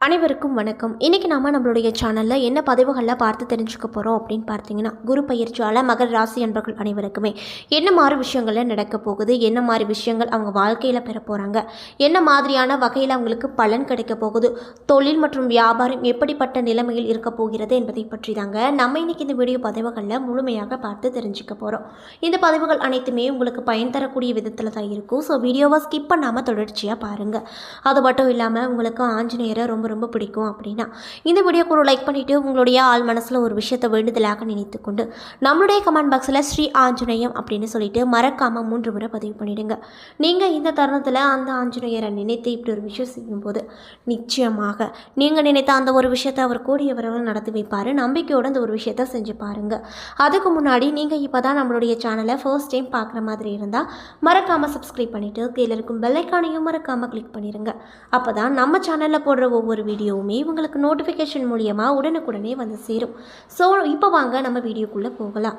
அனைவருக்கும் வணக்கம். இன்றைக்கி நாம் நம்மளுடைய சேனலில் என்ன பதிவுகளில் பார்த்து தெரிஞ்சுக்க போகிறோம் அப்படின்னு பார்த்தீங்கன்னா குரு பயிற்சியால் மகர் ராசி அன்பர்கள் அனைவருக்குமே என்ன மாதிரி விஷயங்கள்ல நடக்க போகுது என்ன மாதிரி விஷயங்கள் அவங்க வாழ்க்கையில் பெற போகிறாங்க என்ன மாதிரியான வகையில் அவங்களுக்கு பலன் கிடைக்க போகுது தொழில் மற்றும் வியாபாரம் எப்படிப்பட்ட நிலைமையில் இருக்க போகிறது என்பதை பற்றி தாங்க நம்ம இன்றைக்கி இந்த வீடியோ பதிவுகளில் முழுமையாக பார்த்து தெரிஞ்சுக்க போகிறோம் இந்த பதிவுகள் அனைத்துமே உங்களுக்கு பயன் தரக்கூடிய விதத்தில் தான் இருக்கும். ஸோ வீடியோவை ஸ்கிப் பண்ணாமல் தொடர்ச்சியாக பாருங்கள் அது மட்டும் இல்லாமல் உங்களுக்கு ஆஞ்சநேயரை ரொம்ப ரொம்ப பிடிக்கும் அப்படின்னா இந்த வீடியோக்கு ஒரு லைக் பண்ணிவிட்டு உங்களுடைய ஆள் மனசில் ஒரு விஷயத்தை வேண்டுதலாக நினைத்து கொண்டு நம்மளுடைய கமெண்ட் பாக்ஸில் ஸ்ரீ ஆஞ்சநேயம் அப்படின்னு சொல்லிட்டு மறக்காமல் மூன்று முறை பதிவு பண்ணிவிடுங்க நீங்கள் இந்த தருணத்தில் அந்த ஆஞ்சநேயரை நினைத்து இப்படி ஒரு விஷயம் செய்யும்போது நிச்சயமாக நீங்கள் நினைத்த அந்த ஒரு விஷயத்தை அவர் கூடிய விரைவில் நடத்தி வைப்பார். நம்பிக்கையோடு அந்த ஒரு விஷயத்த செஞ்சு பாருங்கள் அதுக்கு முன்னாடி நீங்கள் இப்போ தான் நம்மளுடைய சேனலை ஃபர்ஸ்ட் டைம் பார்க்குற மாதிரி இருந்தால் மறக்காமல் சப்ஸ்கிரைப் பண்ணிவிட்டு கீழே இருக்கும் பெல்லைக்கானையும் மறக்காமல் கிளிக் பண்ணிடுங்க அப்போ தான் நம்ம சேனலில் போடுற ஒவ்வொரு வீடியோவுமே உங்களுக்கு நோட்டிஃபிகேஷன் மூலியமாக உடனுக்குடனே வந்து சேரும். ஸோ இப்போ வாங்க நம்ம வீடியோக்குள்ளே போகலாம்.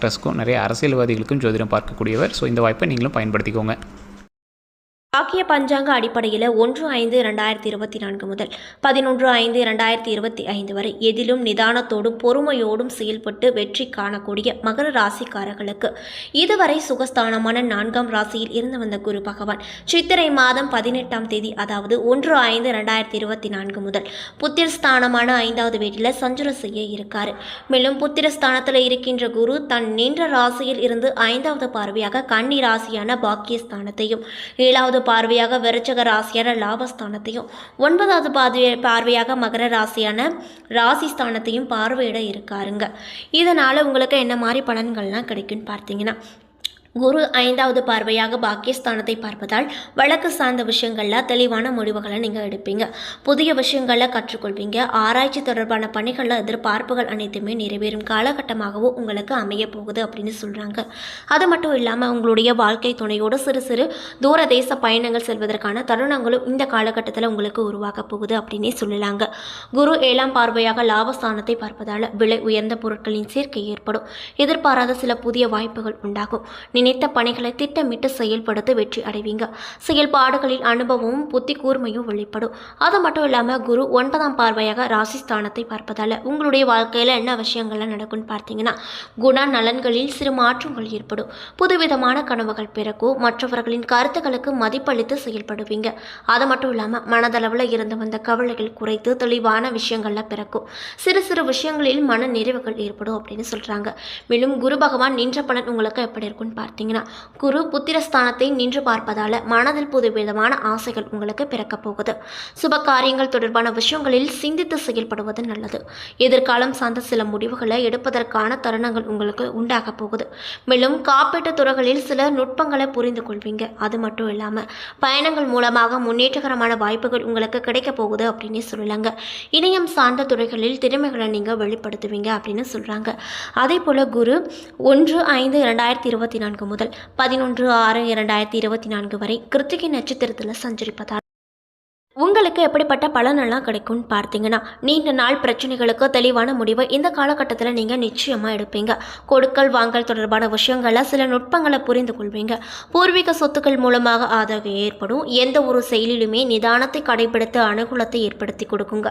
ஆக்ட்ரஸ்க்கும் நிறைய அரசியல்வாதிகளுக்கும் ஜோதிடம் பார்க்கக்கூடியவர். ஸோ இந்த வாய்ப்பை நீங்களும் பயன்படுத்திக்கோங்க. ஆக்கிய பஞ்சாங்க அடிப்படையில் ஒன்று ஐந்து ரெண்டாயிரத்தி இருபத்தி நான்கு முதல் பதினொன்று ஐந்து ரெண்டாயிரத்தி இருபத்தி ஐந்து வரை எதிலும் நிதானத்தோடும் பொறுமையோடும் செயல்பட்டு வெற்றி காணக்கூடிய மகர ராசிக்காரர்களுக்கு இதுவரை சுகஸ்தானமான நான்காம் ராசியில் இருந்து வந்த குரு பகவான் சித்திரை மாதம் பதினெட்டாம் தேதி அதாவது ஒன்று ஐந்து ரெண்டாயிரத்தி இருபத்தி நான்கு முதல் புத்திரஸ்தானமான ஐந்தாவது வீட்டில் சஞ்சுரம் செய்ய இருக்கார். மேலும் புத்திரஸ்தானத்தில் இருக்கின்ற குரு தன் நின்ற ராசியில் இருந்து ஐந்தாவது பார்வையாக கன்னி ராசியான பாக்கியஸ்தானத்தையும் ஏழாவது பார்வையாக விருச்சக ராசியான லாபஸ்தானத்தையும் ஒன்பதாவது பார்வை பார்வையாக மகர ராசியான ராசி ஸ்தானத்தையும் பார்வையிட இருக்காருங்க. இதனால் உங்களுக்கு என்ன மாதிரி பலன்கள்லாம் கிடைக்கும்னு பார்த்தீங்கன்னா குரு ஐந்தாவது பார்வையாக பாக்கியஸ்தானத்தை பார்ப்பதால் வழக்கு சார்ந்த விஷயங்களில் தெளிவான முடிவுகளை நீங்கள் எடுப்பீங்க. புதிய விஷயங்களை கற்றுக்கொள்வீங்க. ஆராய்ச்சி தொடர்பான பணிகளில் எதிர்பார்ப்புகள் அனைத்துமே நிறைவேறும் காலகட்டமாகவும் உங்களுக்கு அமைய போகுது அப்படின்னு சொல்கிறாங்க அது மட்டும் இல்லாமல் உங்களுடைய வாழ்க்கை துணையோடு சிறு சிறு தூர தேச பயணங்கள் செல்வதற்கான தருணங்களும் இந்த காலகட்டத்தில் உங்களுக்கு உருவாக போகுது அப்படின்னே சொல்லலாங்க. குரு ஏழாம் பார்வையாக லாபஸ்தானத்தை பார்ப்பதால் விலை உயர்ந்த பொருட்களின் சேர்க்கை ஏற்படும். எதிர்பாராத சில புதிய வாய்ப்புகள் உண்டாகும். நினைத்த பணிகளை திட்டமிட்டு செயல்படுத்த வெற்றி அடைவீங்க. செயல்பாடுகளில் அனுபவமும் புத்தி கூர்மையும் வெளிப்படும். அது மட்டும் இல்லாமல் குரு ஒன்பதாம் பார்வையாக ராசிஸ்தானத்தை பார்ப்பதால் உங்களுடைய வாழ்க்கையில் என்ன விஷயங்கள்லாம் நடக்கும்னு பார்த்தீங்கன்னா குண நலன்களில் சிறு மாற்றங்கள் ஏற்படும். புதுவிதமான கனவுகள் பிறக்கும். மற்றவர்களின் கருத்துக்களுக்கு மதிப்பளித்து செயல்படுவீங்க. அது மட்டும் இல்லாமல் மனதளவில் இருந்து வந்த கவலைகள் குறைத்து தெளிவான விஷயங்கள்லாம் பிறக்கும். சிறு சிறு விஷயங்களில் மன நிறைவுகள் ஏற்படும் அப்படின்னு சொல்கிறாங்க மேலும் குரு பகவான் நின்ற பலன் உங்களுக்கு எப்படி இருக்கும்னு பார்த்தீங்கன்னா குரு புத்திரஸ்தானத்தை நின்று பார்ப்பதால் மனதில் புதுவிதமான ஆசைகள் உங்களுக்கு பிறக்கப் போகுது. சுப காரியங்கள் தொடர்பான விஷயங்களில் சிந்தித்து செயல்படுவது நல்லது. எதிர்காலம் சார்ந்த சில முடிவுகளை எடுப்பதற்கான தருணங்கள் உங்களுக்கு உண்டாக போகுது. மேலும் காப்பீட்டுத் துறைகளில் சில நுட்பங்களை புரிந்து கொள்வீங்க. அது மட்டும் இல்லாமல் பயணங்கள் மூலமாக முன்னேற்றகரமான வாய்ப்புகள் உங்களுக்கு கிடைக்க போகுது அப்படின்னு சொல்லலாங்க. இணையம் சார்ந்த துறைகளில் திறமைகளை நீங்கள் வெளிப்படுத்துவீங்க அப்படின்னு சொல்கிறாங்க அதே போல் குரு ஒன்று ஐந்து இரண்டாயிரத்தி இருபத்தி நான்கு முதல் பதினொன்று ஆறு இரண்டாயிரத்தி இருபத்தி நான்கு வரை கிருத்திகை நட்சத்திரத்தில் சஞ்சரிப்பதால் உங்களுக்கு எப்படிப்பட்ட பலனெல்லாம் கிடைக்கும்னு பார்த்தீங்கன்னா நீண்ட நாள் பிரச்சனைகளுக்கு தெளிவான முடிவை இந்த காலகட்டத்தில் நீங்கள் நிச்சயமாக எடுப்பீங்க. கொடுக்கல் வாங்கல் தொடர்பான விஷயங்களை சில நுட்பங்களை புரிந்து கொள்வீங்க. பூர்வீக சொத்துக்கள் மூலமாக ஆதரவு ஏற்படும். எந்த ஒரு செயலிலுமே நிதானத்தை கடைபிடித்து அனுகூலத்தை ஏற்படுத்தி கொடுக்குங்க.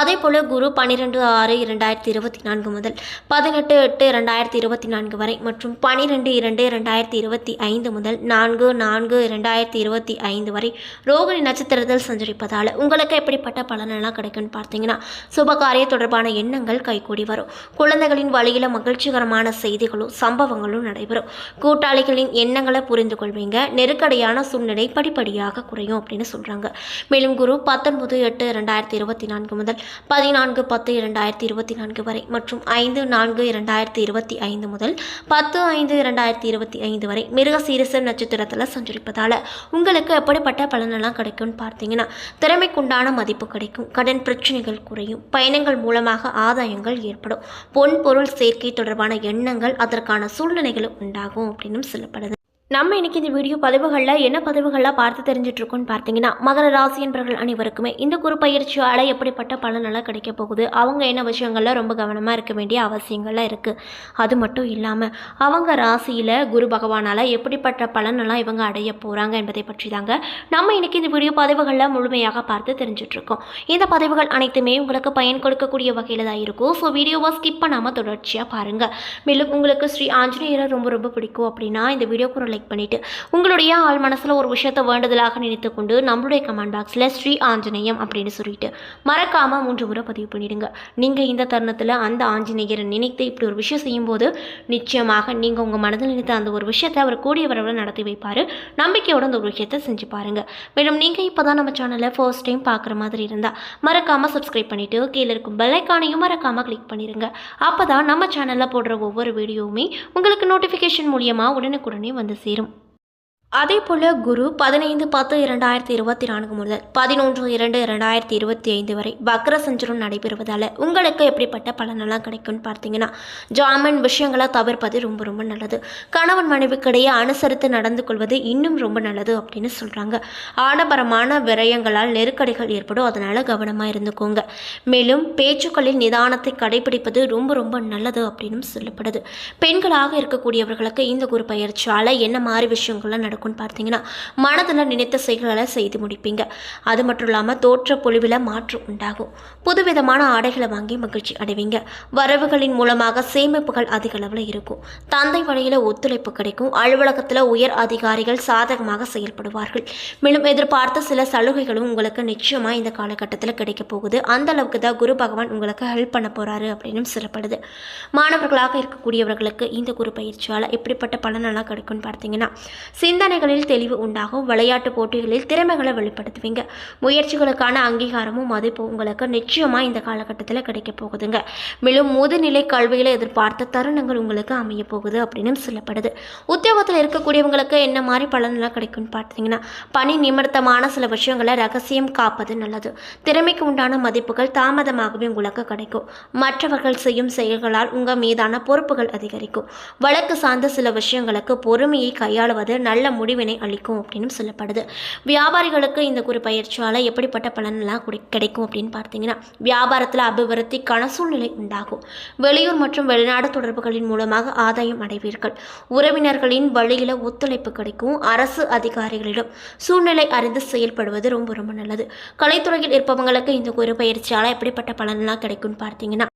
அதே போல் குரு பன்னிரெண்டு ஆறு இரண்டாயிரத்தி இருபத்தி நான்கு முதல் பதினெட்டு எட்டு இரண்டாயிரத்தி இருபத்தி நான்கு வரை மற்றும் பனிரெண்டு இரண்டு இரண்டாயிரத்தி இருபத்தி ஐந்து முதல் நான்கு நான்கு இரண்டாயிரத்தி இருபத்தி ஐந்து வரை ரோகிணி நட்சத்திரத்தில் இருப்பதால் உங்களுக்கு எப்படிப்பட்ட பலனெல்லாம் கிடைக்கும்னு பார்த்தீங்கன்னா சுபகாரிய தொடர்பான எண்ணங்கள் கைகூடி வரும். குழந்தைகளின் வழியில் மகிழ்ச்சிகரமான செய்திகளும் சம்பவங்களும் நடைபெறும். கூட்டாளிகளின் எண்ணங்களை புரிந்து கொள்வீங்க. நெருக்கடியான சூழ்நிலை படிப்படியாக குறையும் அப்படின்னு சொல்கிறாங்க மேலும் குரு பத்தொன்பது எட்டு இரண்டாயிரத்தி இருபத்தி நான்கு முதல் பதினான்கு பத்து இரண்டாயிரத்தி இருபத்தி நான்கு வரை மற்றும் ஐந்து நான்கு இரண்டாயிரத்தி இருபத்தி ஐந்து முதல் பத்து ஐந்து இரண்டாயிரத்தி இருபத்தி ஐந்து வரை மிருக சீரச நட்சத்திரத்தில் சஞ்சரிப்பதால் உங்களுக்கு எப்படிப்பட்ட பலனெல்லாம் கிடைக்கும்னு பார்த்தீங்கன்னா திறமைக்குண்டான மதிப்பு கிடைக்கும். கடன் பிரச்சனைகள் குறையும். பயணங்கள் மூலமாக ஆதாயங்கள் ஏற்படும். பொன் பொருள் சேர்க்கை தொடர்பான எண்ணங்கள் அதற்கான சூழ்நிலைகளும் உண்டாகும் அப்படின்னும் சொல்லப்படுது. நம்ம இன்றைக்கி இந்த வீடியோ பதிவுகளில் என்ன பதிவுகள்லாம் பார்த்து தெரிஞ்சிட்ருக்கோன்னு பார்த்தீங்கன்னா மகர ராசி என்பவர்கள் அனைவருக்குமே இந்த குரு பயிற்சியால் எப்படிப்பட்ட பலனெல்லாம் கிடைக்க போகுது அவங்க என்ன விஷயங்களில் ரொம்ப கவனமாக இருக்க வேண்டிய அவசியங்கள்லாம் இருக்குது அது மட்டும் இல்லாமல் அவங்க ராசியில் குரு பகவானால் எப்படிப்பட்ட பலனெல்லாம் இவங்க அடைய போகிறாங்க என்பதை பற்றி தாங்க நம்ம இன்னைக்கு இந்த வீடியோ பதிவுகளில் முழுமையாக பார்த்து தெரிஞ்சிட்ருக்கோம். இந்த பதிவுகள் அனைத்துமே உங்களுக்கு பயன் கொடுக்கக்கூடிய வகையில் தான் இருக்கும். ஸோ வீடியோவை ஸ்கிப் பண்ணாமல் தொடர்ச்சியாக பாருங்கள் மேலும் உங்களுக்கு ஸ்ரீ ஆஞ்சநேயரை ரொம்ப ரொம்ப பிடிக்கும் அப்படின்னா இந்த வீடியோ குரல் லைக் பண்ணிவிட்டு உங்களுடைய ஆள் மனசில் ஒரு விஷயத்தை வேண்டுதலாக நினைத்து கொண்டு நம்மளுடைய கமெண்ட் பாக்ஸில் ஸ்ரீ ஆஞ்சநேயம் அப்படின்னு சொல்லிட்டு மறக்காமல் மூன்று முறை பதிவு பண்ணிடுங்க. நீங்கள் இந்த தருணத்தில் அந்த ஆஞ்சநேயரை நினைத்து இப்படி ஒரு விஷயம் செய்யும்போது நிச்சயமாக நீங்கள் உங்கள் மனதில் நினைத்த அந்த ஒரு விஷயத்தை அவர் கூடிய வரவில் நடத்தி வைப்பார். நம்பிக்கையோட அந்த ஒரு விஷயத்தை செஞ்சு பாருங்கள் மேலும் நீங்கள் இப்போ தான் நம்ம சேனலை ஃபர்ஸ்ட் டைம் பார்க்குற மாதிரி இருந்தால் மறக்காமல் சப்ஸ்கிரைப் பண்ணிவிட்டு கீழே இருக்கும் பெல்லைக்கானையும் மறக்காமல் கிளிக் பண்ணிடுங்க அப்போ தான் நம்ம சேனலில் போடுற ஒவ்வொரு வீடியோவுமே உங்களுக்கு நோட்டிஃபிகேஷன் மூலியமாக உடனுக்குடனே வந்து சேரும் அதே போல் குரு பதினைந்து பத்து இரண்டாயிரத்தி இருபத்தி நான்கு முதல் பதினொன்று இரண்டு இரண்டாயிரத்தி இருபத்தி ஐந்து வரை வக்ர சஞ்சரம் நடைபெறுவதால் உங்களுக்கு எப்படிப்பட்ட பலனெல்லாம் கிடைக்கும்னு பார்த்தீங்கன்னா ஜாமீன் விஷயங்களை தவிர்ப்பது ரொம்ப ரொம்ப நல்லது. கணவன் மனைவிக்கிடையே அனுசரித்து நடந்து கொள்வது இன்னும் ரொம்ப நல்லது அப்படின்னு சொல்கிறாங்க ஆடம்பரமான விரயங்களால் நெருக்கடிகள் ஏற்படும். அதனால் கவனமாக இருந்துக்கோங்க. மேலும் பேச்சுக்களில் நிதானத்தை கடைபிடிப்பது ரொம்ப ரொம்ப நல்லது அப்படின்னு சொல்லப்படுது. பெண்களாக இருக்கக்கூடியவர்களுக்கு இந்த குரு பயிற்சியால் என்ன மாதிரி விஷயங்கள்லாம் நடக்கும்னு பார்த்தீங்கன்னா மனதில் நினைத்த செயல்களை செய்து முடிப்பீங்க. அது மட்டும் இல்லாமல் தோற்ற பொழிவில் மாற்றம் உண்டாகும். புதுவிதமான ஆடைகளை வாங்கி மகிழ்ச்சி அடைவீங்க. வரவுகளின் மூலமாக சேமிப்புகள் அதிக அளவில் இருக்கும். தந்தை வழியில் ஒத்துழைப்பு கிடைக்கும். அலுவலகத்தில் உயர் அதிகாரிகள் சாதகமாக செயல்படுவார்கள். மேலும் எதிர்பார்த்த சில சலுகைகளும் உங்களுக்கு நிச்சயமாக இந்த காலகட்டத்தில் கிடைக்க போகுது. அந்த அளவுக்கு தான் குரு பகவான் உங்களுக்கு ஹெல்ப் பண்ண போகிறாரு அப்படின்னு சொல்லப்படுது மாணவர்களாக இருக்கக்கூடியவர்களுக்கு இந்த குரு பயிற்சியால் எப்படிப்பட்ட பலனெல்லாம் கிடைக்கும்னு பார்த்தீங்கன்னா சிந்தனை சிந்தனைகளில் தெளிவு உண்டாகும். விளையாட்டு போட்டிகளில் திறமைகளை வெளிப்படுத்துவீங்க. முயற்சிகளுக்கான அங்கீகாரமும் மதிப்பு உங்களுக்கு நிச்சயமாக இந்த காலகட்டத்தில் கிடைக்க போகுதுங்க. மேலும் முதுநிலை கல்வியில் எதிர்பார்த்த தருணங்கள் உங்களுக்கு அமைய போகுது அப்படின்னு சொல்லப்படுது. உத்தியோகத்தில் இருக்கக்கூடியவங்களுக்கு என்ன மாதிரி பலனெல்லாம் கிடைக்கும்னு பார்த்தீங்கன்னா பணி நிமித்தமான சில விஷயங்களை ரகசியம் காப்பது நல்லது. திறமைக்கு உண்டான மதிப்புகள் தாமதமாகவே உங்களுக்கு கிடைக்கும். மற்றவர்கள் செய்யும் செயல்களால் உங்கள் மீதான பொறுப்புகள் அதிகரிக்கும். வழக்கு சார்ந்த சில விஷயங்களுக்கு பொறுமையை கையாளுவது நல்ல முடிவினை அளிக்கும் அப்படின்னு சொல்லப்படுது. வியாபாரிகளுக்கு இந்த குரு பயிற்சியால் எப்படிப்பட்ட பலனெல்லாம் கிடைக்கும் அப்படின்னு பார்த்தீங்கன்னா வியாபாரத்தில் அபிவிருத்திக்கான சூழ்நிலை உண்டாகும். வெளியூர் மற்றும் வெளிநாடு தொடர்புகளின் மூலமாக ஆதாயம் அடைவீர்கள். உறவினர்களின் வழியில் ஒத்துழைப்பு கிடைக்கும். அரசு அதிகாரிகளிடம் சூழ்நிலை அறிந்து செயல்படுவது ரொம்ப ரொம்ப நல்லது. கலைத்துறையில் இருப்பவங்களுக்கு இந்த குரு பயிற்சியால் எப்படிப்பட்ட பலனெல்லாம் கிடைக்கும்னு பார்த்தீங்கன்னா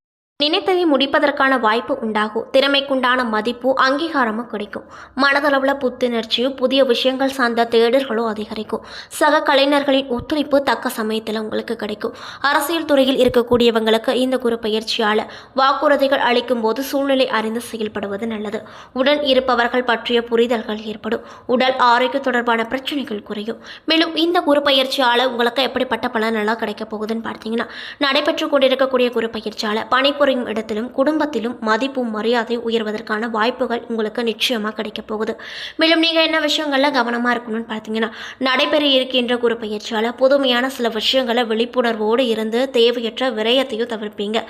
நினைத்ததை முடிப்பதற்கான வாய்ப்பு உண்டாகும். திறமைக்குண்டான மதிப்பு அங்கீகாரமும் கிடைக்கும். மனதளவில் புத்துணர்ச்சியும் புதிய விஷயங்கள் சார்ந்த தேடல்களும் அதிகரிக்கும். சக கலைஞர்களின் ஒத்துழைப்பு தக்க சமயத்தில் உங்களுக்கு கிடைக்கும். அரசியல் துறையில் இருக்கக்கூடியவங்களுக்கு இந்த குரு பயிற்சியால் வாக்குறுதிகள் அளிக்கும் போது சூழ்நிலை அறிந்து செயல்படுவது நல்லது. உடன் இருப்பவர்கள் பற்றிய புரிதல்கள் ஏற்படும். உடல் ஆரோக்கிய தொடர்பான பிரச்சனைகள் குறையும். மேலும் இந்த குரு பயிற்சியால் உங்களுக்கு எப்படிப்பட்ட பலனெல்லாம் கிடைக்க போகுதுன்னு பார்த்தீங்கன்னா நடைபெற்று கொண்டிருக்கக்கூடிய குரு பயிற்சியால் பணிபுரியும் இடத்திலும் குடும்பத்திலும் மதிப்பும் மரியாதை உயர்வதற்கான வாய்ப்புகள் உங்களுக்கு நிச்சயமாக கிடைக்கப் போகுது. மேலும் நீங்கள் என்ன விஷயங்களில் கவனமாக இருக்கணும்னு பார்த்தீங்கன்னா நடைபெற இருக்கின்ற குரு பயிற்சியால் புதுமையான சில விஷயங்களை விழிப்புணர்வோடு இருந்து தேவையற்ற விரயத்தையும் தவிர்ப்பீங்க.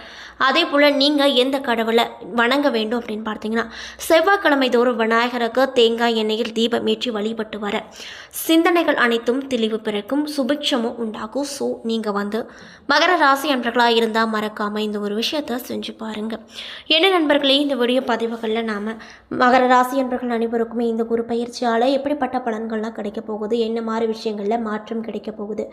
அதே போல் நீங்கள் எந்த கடவுளை வணங்க வேண்டும் அப்படின்னு பார்த்தீங்கன்னா செவ்வாய்க்கிழமை தோறும் விநாயகருக்கு தேங்காய் எண்ணெயில் தீபம் ஏற்றி வழிபட்டு வர. சிந்தனைகள் அனைத்தும் தெளிவு பிறக்கும் சுபிக்ஷமும் உண்டாகும். ஸோ நீங்கள் வந்து மகர ராசி அன்பர்களாக இருந்தால் மறக்காமல் இந்த ஒரு விஷயத்தை செஞ்சு பாருங்கள் என்ன நண்பர்களே இந்த வீடியோ பதிவுகளில் நாம் மகர ராசி நண்பர்கள் அனைவருக்குமே இந்த குரு பயிற்சியால் எப்படிப்பட்ட பலன்கள்லாம் கிடைக்க போகுது? என்ன மாதிரி விஷயங்களில் மாற்றம் கிடைக்க போகுது?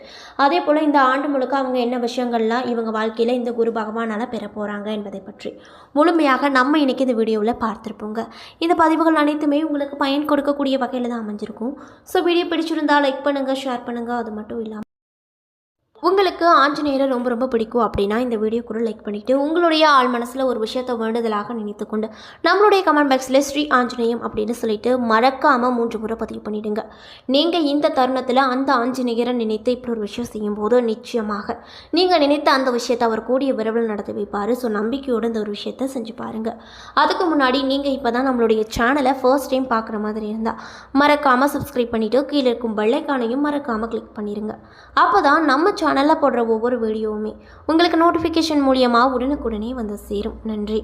அதே போல் இந்த ஆண்டு முழுக்க அவங்க என்ன விஷயங்கள்லாம் இவங்க வாழ்க்கையில் இந்த குரு பகவானால் பெற போகிறாங்க என்பதை பற்றி முழுமையாக நம்ம இன்னைக்கு இந்த வீடியோவில் பார்த்துருப்போங்க. இந்த பதிவுகள் அனைத்துமே உங்களுக்கு பயன் கொடுக்கக்கூடிய வகையில் தான் அமைஞ்சிருக்கும். ஸோ வீடியோ பிடிச்சிருந்தால் லைக் பண்ணுங்கள் ஷேர் பண்ணுங்கள் அது மட்டும் இல்லாமல் உங்களுக்கு ஆஞ்சநேயரை ரொம்ப ரொம்ப பிடிக்கும் அப்படின்னா இந்த வீடியோ கூட லைக் பண்ணிவிட்டு உங்களுடைய ஆள் மனசில் ஒரு விஷயத்தை வேண்டுதலாக நினைத்துக்கொண்டு நம்மளுடைய கமெண்ட் பாக்ஸில் ஸ்ரீ ஆஞ்சநேயம் அப்படின்னு சொல்லிட்டு மறக்காமல் மூன்று முறை பதிவு பண்ணிவிடுங்க நீங்கள் இந்த தருணத்தில் அந்த ஆஞ்சநேயரை நினைத்து இப்படி ஒரு விஷயம் செய்யும்போது நிச்சயமாக நீங்கள் நினைத்த அந்த விஷயத்தை அவர் கூடிய விரைவில் நடத்தி வைப்பார். ஸோ நம்பிக்கையோடு இந்த ஒரு விஷயத்தை செஞ்சு பாருங்கள் அதுக்கு முன்னாடி நீங்கள் இப்போ தான் நம்மளுடைய சேனலை ஃபர்ஸ்ட் டைம் பார்க்குற மாதிரி இருந்தால் மறக்காமல் சப்ஸ்கிரைப் பண்ணிவிட்டு கீழே இருக்கும் பெல்லைக்கானையும் மறக்காமல் கிளிக் பண்ணிடுங்க அப்போ தான் நம்ம சேனலில் போடுற ஒவ்வொரு வீடியோவுமே உங்களுக்கு நோட்டிஃபிகேஷன் மூலியமாக உடனுக்குடனே வந்து சேரும். நன்றி.